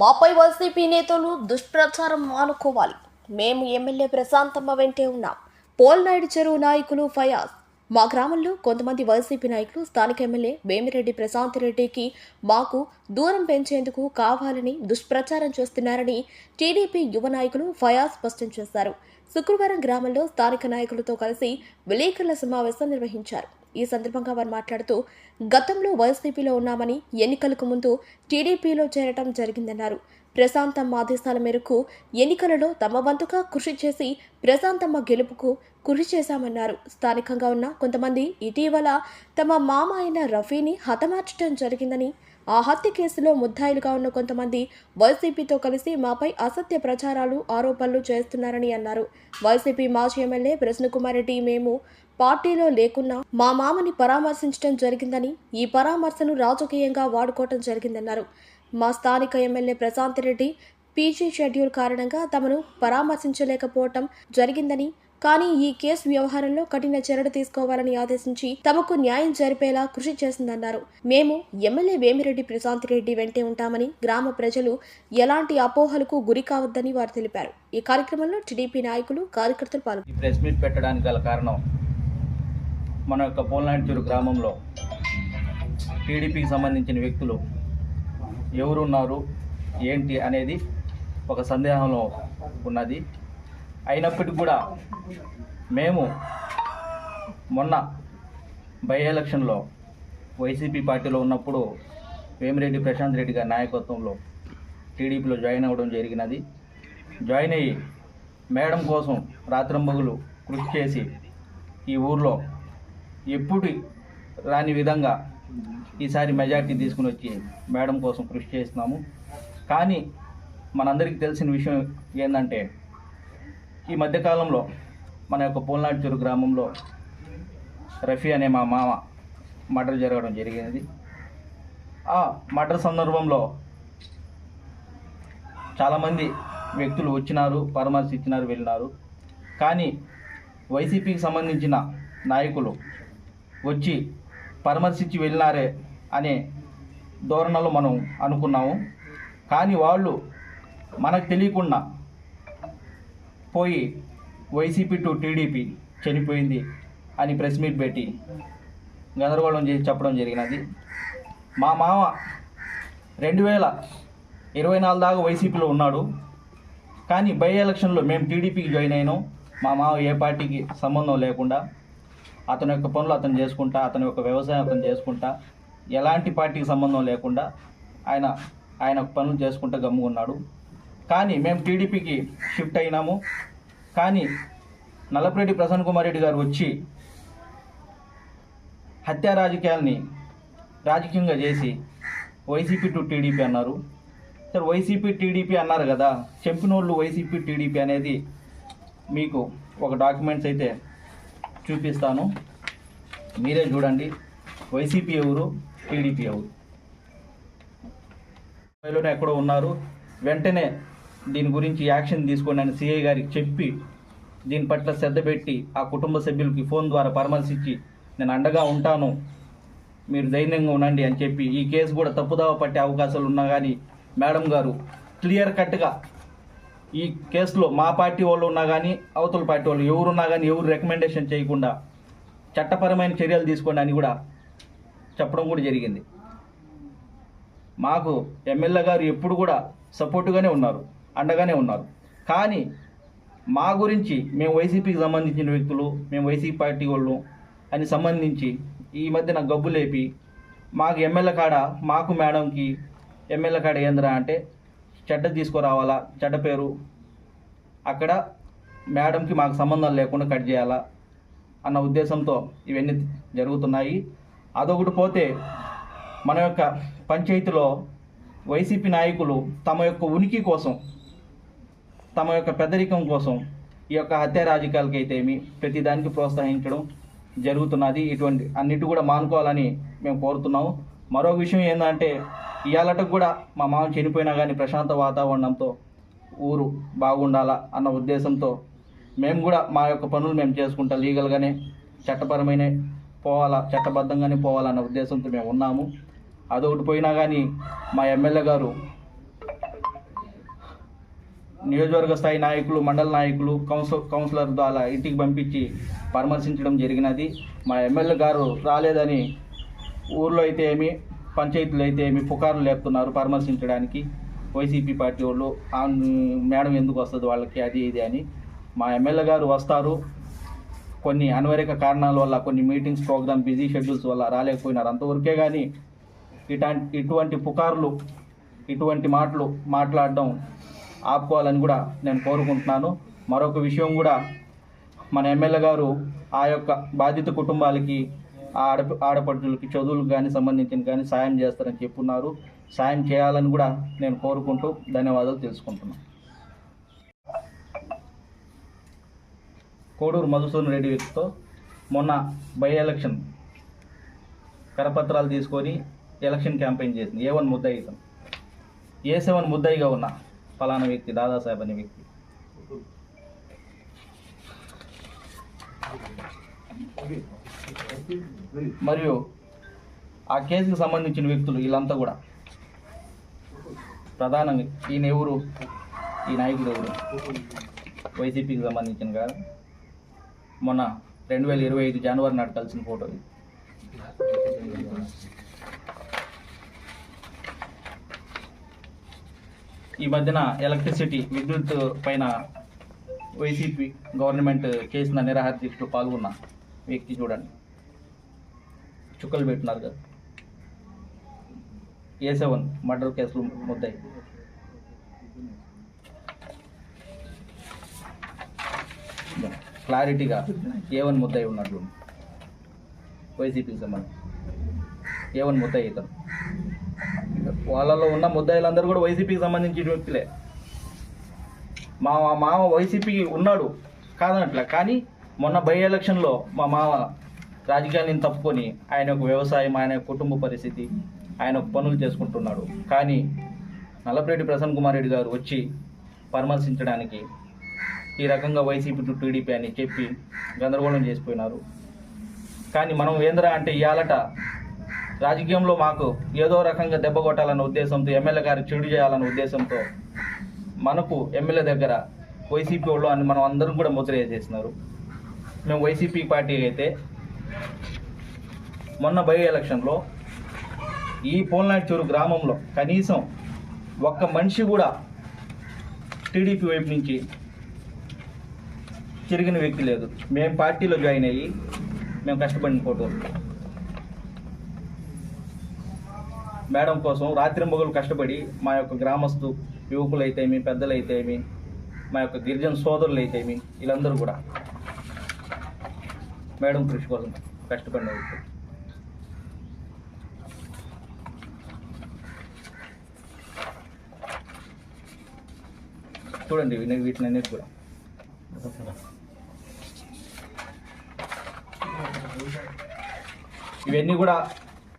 మాపై వైసీపీ నేతలు దుష్ప్రచారం మానుకోవాలి మేము ఎమ్మెల్యే ప్రశాంతమ్మ వెంటే ఉన్నాం. పోల్నాయుడు చెరువు నాయకులు ఫయాజ్. మా గ్రామంలో కొంతమంది వైసీపీ నాయకులు స్థానిక ఎమ్మెల్యే వేమిరెడ్డి ప్రశాంత్ రెడ్డికి మాకు దూరం పెంచేందుకు కావాలని దుష్ప్రచారం చేస్తున్నారని టీడీపీ యువ నాయకులు ఫయాజ్ స్పష్టం చేశారు. శుక్రవారం గ్రామంలో స్థానిక నాయకులతో కలిసి విలేకరుల సమావేశం నిర్వహించారు. ఈ సందర్భంగా వారు మాట్లాడుతూ గతంలో వైసీపీలో ఉన్నామని ఎన్నికలకు ముందు టీడీపీలో చేరటం జరిగిందన్నారు. ప్రశాంతమ్మ ఆదేశాల మేరకు ఎన్నికలలో తమ వంతుగా కృషి చేసి ప్రశాంతమ్మ గెలుపుకు కృషి చేశామన్నారు. స్థానికంగా ఉన్న కొంతమంది ఇటీవల తమ మామ అయిన రఫీని హతమార్చడం జరిగిందని ఆ హత్య కేసులో ముద్దాయిలుగా ఉన్న కొంతమంది వైసీపీతో కలిసి మాపై అసత్య ప్రచారాలు ఆరోపణలు చేస్తున్నారని అన్నారు. వైసీపీ మాజీ ఎమ్మెల్యే ప్రసన్నకుమార్ రెడ్డి మేము పార్టీలో లేకున్నా మా మామని పరామర్శించడం జరిగిందని ఈ పరామర్శను రాజకీయంగా వాడుకోవటం జరిగిందన్నారు. మా స్థానిక MLA Prashanth Reddy PG schedule కారణంగా తమను పరామర్శించలేకపోవటం జరిగిందని కానీ ఈ కేసు వ్యవహారంలో కఠిన చర్యలు తీసుకోవాలని ఆదేశించి తమకు న్యాయం జరిపేలా కృషి చేసిందన్నారు. మేము ఎమ్మెల్యే వేమిరెడ్డి ప్రశాంత్ రెడ్డి వెంటే ఉంటామని గ్రామ ప్రజలు ఎలాంటి అపోహలకు గురి కావద్దని వారు తెలిపారు. ఈ కార్యక్రమంలో టీడీపీ నాయకులు కార్యకర్తలు పాల్గొన్నారు ప్రెస్ మీట్ పెట్టడానికి గల కారణం మన యొక్క పోల్నాడ్చూరు గ్రామంలో టీడీపీకి సంబంధించిన వ్యక్తులు ఎవరున్నారు ఏంటి అనేది ఒక సందేహంలో ఉన్నది. అయినప్పటికి కూడా మేము మొన్న బై ఎలక్షన్లో వైసీపీ పార్టీలో ఉన్నప్పుడు వేమిరెడ్డి ప్రశాంత్ రెడ్డి గారి నాయకత్వంలో టీడీపీలో జాయిన్ అవ్వడం జరిగినది. జాయిన్ అయ్యి మేడం కోసం రాత్రంబగులు కృషి చేసి ఈ ఊర్లో ఎప్పుడు రాని విధంగా ఈసారి మెజార్టీ తీసుకుని వచ్చి మేడం కోసం కృషి చేస్తున్నాము. కానీ మనందరికీ తెలిసిన విషయం ఏంటంటే ఈ మధ్యకాలంలో మన యొక్క పోల్నాడు గ్రామంలో రఫీ అనే మా మామ మర్డర్ జరగడం జరిగినది. ఆ మర్డర్ సందర్భంలో చాలామంది వ్యక్తులు వచ్చినారు పరామర్శించినారు వెళ్ళినారు. కానీ వైసీపీకి సంబంధించిన నాయకులు వచ్చి పరామర్శించి వెళ్ళినారే అనే ధోరణలో మనం అనుకున్నాము. కానీ వాళ్ళు మనకు తెలియకుండా పోయి వైసీపీ టు టీడీపీ చనిపోయింది అని ప్రెస్ మీట్ పెట్టి గందరగోళం చేసి చెప్పడం జరిగినది. మా మామ రెండు వేల ఇరవై నాలుగు దాకా వైసీపీలో ఉన్నాడు. కానీ బై ఎలక్షన్లో మేము టీడీపీకి జాయిన్ అయినాం. మా మామ ఏ పార్టీకి సంబంధం లేకుండా అతని యొక్క పనులు అతను చేసుకుంటా అతని యొక్క వ్యవసాయం అతను చేసుకుంటా ఎలాంటి పార్టీకి సంబంధం లేకుండా ఆయన ఆయన పనులు చేసుకుంటూ గమ్ముకున్నాడు. కానీ మేము టీడీపీకి షిఫ్ట్ అయినాము. కానీ నల్లపరెడ్డి ప్రసన్న కుమార్ రెడ్డి గారు వచ్చి హత్యా రాజకీయాల్ని రాజకీయంగా చేసి వైసీపీ టు టీడీపీ అన్నారు. సార్ వైసీపీ టీడీపీ అన్నారు కదా చెంపినోళ్ళు వైసీపీ టీడీపీ అనేది మీకు ఒక డాక్యుమెంట్స్ అయితే చూపిస్తాను. మీరే చూడండి వైసీపీ ఎవరు టీడీపీ ఎవరు. ఎక్కడో ఉన్నారు. వెంటనే దీని గురించి యాక్షన్ తీసుకోండి అని సిఐ గారికి చెప్పి దీని పట్ల శ్రద్ధ పెట్టి ఆ కుటుంబ సభ్యులకి ఫోన్ ద్వారా పరామర్శించి నేను అండగా ఉంటాను మీరు ధైర్యంగా ఉండండి అని చెప్పి ఈ కేసు కూడా తప్పుదావ పట్టే అవకాశాలు ఉన్నా కానీ మేడం గారు క్లియర్ కట్గా ఈ కేసులో మా పార్టీ వాళ్ళు ఉన్నా కానీ అవతల పార్టీ వాళ్ళు ఎవరున్నా కానీ ఎవరు రికమెండేషన్ చేయకుండా చట్టపరమైన చర్యలు తీసుకోండి అని కూడా చెప్పడం కూడా జరిగింది. మాకు ఎమ్మెల్యే గారు ఎప్పుడు కూడా సపోర్టుగానే ఉన్నారు. అండగానే ఉన్నారు. కానీ మా గురించి మేము వైసీపీకి సంబంధించిన వ్యక్తులు మేము వైసీపీ పార్టీ వాళ్ళు అని సంబంధించి ఈ మధ్యన గబ్బు లేపి మాకు ఎమ్మెల్యే కాడ మాకు మేడంకి ఎమ్మెల్యే కాడ ఏంద్రా అంటే చెడ్డ తీసుకురావాలా చెడ్డ పేరు. అక్కడ మేడంకి మాకు సంబంధం లేకుండా కట్ చేయాలా అన్న ఉద్దేశంతో ఇవన్నీ జరుగుతున్నాయి. అదొకటి పోతే మన యొక్క పంచాయతీలో వైసీపీ నాయకులు తమ యొక్క ఉనికి కోసం తమ యొక్క పెద్దరికం కోసం ఈ యొక్క హత్య రాజకీయాలకి ప్రతిదానికి ప్రోత్సహించడం జరుగుతున్నది. ఇటువంటి అన్నిటి కూడా మానుకోవాలని మేము కోరుతున్నాము. మరో విషయం ఏంటంటే ఇవాళకు కూడా మా మామ చనిపోయినా కానీ ప్రశాంత వాతావరణంతో ఊరు బాగుండాలా అన్న ఉద్దేశంతో మేము కూడా మా యొక్క పనులు మేము చేసుకుంటా లీగల్గానే చట్టపరమైన పోవాలా చట్టబద్ధంగానే పోవాలన్న ఉద్దేశంతో మేము ఉన్నాము. అదొకటి పోయినా కానీ మా ఎమ్మెల్యే గారు నియోజకవర్గ స్థాయి నాయకులు మండల నాయకులు కౌన్సిల్ కౌన్సిలర్ ద్వారా ఇంటికి పంపించి పరామర్శించడం జరిగినది. మా ఎమ్మెల్యే గారు రాలేదని ఊర్లో అయితే ఏమి పంచాయతీలు అయితే ఏమి పుకార్లు లేపుతున్నారు పరామర్శించడానికి. వైసీపీ పార్టీ వాళ్ళు ఆ మేడం ఎందుకు వస్తుంది వాళ్ళకి అది ఇది అని మా ఎమ్మెల్యే గారు వస్తారు. కొన్ని అనివార్యక కారణాల వల్ల కొన్ని మీటింగ్స్ ప్రోగ్రామ్ బిజీ షెడ్యూల్స్ వల్ల రాలేకపోయినారు. అంతవరకే కానీ ఇటా ఇటువంటి పుకార్లు ఇటువంటి మాటలు మాట్లాడడం ఆపుకోవాలని కూడా నేను కోరుకుంటున్నాను. మరొక విషయం కూడా మన ఎమ్మెల్యే గారు ఆ యొక్క బాధిత కుటుంబాలకి ఆడ ఆడపడుచులకి చదువులకు కానీ సంబంధించిన కానీ సాయం చేస్తారని చెప్పున్నారు. సాయం చేయాలని కూడా నేను కోరుకుంటూ ధన్యవాదాలు తెలుసుకుంటున్నాను కోడూరు మధుసూదన్ రెడ్డి వ్యక్తితో మొన్న బై ఎలక్షన్ కరపత్రాలు తీసుకొని ఎలక్షన్ క్యాంపెయిన్ చేసింది. ఏ వన్ ముద్దాయి ఇతను ఏ సెవెన్ ముద్దాయిగా ఉన్న ఫలానా వ్యక్తి దాదాసాహెబ్ అనే వ్యక్తి. మరియు ఆ కేసుకు సంబంధించిన వ్యక్తులు వీళ్ళంతా కూడా. ప్రధానంగా ఈయన ఎవరు? ఈ నాయకుడు ఎవరు? వైసీపీకి సంబంధించిన కాదు. మొన్న రెండు వేల ఇరవై ఐదు జనవరి నాడు కలిసిన ఫోటో ఇది. ఈ మధ్యన ఎలక్ట్రిసిటీ విద్యుత్ పైన వైసీపీ గవర్నమెంట్ చేసిన నిరాహార దీక్షలో పాల్గొన్న వ్యక్తి చూడండి. చుక్కలు పెట్టినారు కదా. ఏ సెవెన్ మర్డర్ కేసులు ముద్దాయి. క్లారిటీగా ఏ వన్ ముద్దాయి ఉన్నట్లు వైసీపీకి సంబంధించి. ఏ వన్ ముద్దాయి ఇతను. వాళ్ళలో ఉన్న ముద్దాయిలందరూ కూడా వైసీపీకి సంబంధించిన వ్యక్తులే. మా మామ వైసీపీకి ఉన్నాడు కాదనట్లే. కానీ మొన్న బై ఎలక్షన్లో మా మామ రాజకీయాలను తప్పుకొని ఆయన ఒక వ్యవసాయం ఆయన కుటుంబ పరిస్థితి ఆయన పనులు చేసుకుంటున్నాడు. కానీ నల్లపరెడ్డి ప్రసన్న కుమార్ రెడ్డి గారు వచ్చి పరామర్శించడానికి ఈ రకంగా వైసీపీ టు టీడీపీ అని చెప్పి గందరగోళం చేసిపోయినారు. కానీ మనం ఏంద్రా అంటే ఇవాళట రాజకీయంలో మాకు ఏదో రకంగా దెబ్బ కొట్టాలన్న ఉద్దేశంతో ఎమ్మెల్యే గారు చెడు చేయాలన్న ఉద్దేశంతో మనకు ఎమ్మెల్యే దగ్గర వైసీపీ వాళ్ళు అని మనం అందరం కూడా ముద్ర వేసేసినారు. మేము వైసీపీ పార్టీ అయితే మొన్న బై ఎలక్షన్లో ఈ పోల్నాటిచూరు గ్రామంలో కనీసం ఒక్క మనిషి కూడా టీడీపీ వైపు నుంచి తిరిగిన వ్యక్తి లేదు. మేము పార్టీలో జాయిన్ అయ్యి మేము కష్టపడిన ఫోటోలు. మేడం కోసం రాత్రింబగలు కష్టపడి మా యొక్క గ్రామస్తు యువకులు అయితేమి పెద్దలు అయితేమి మా యొక్క గిరిజన సోదరులు అయితేమి వీళ్ళందరూ కూడా మేడం కృషి కోసం కష్టపడిన వ్యక్తులు చూడండి వీటిని వీటిని అన్నిటి కూడా. ఇవన్నీ కూడా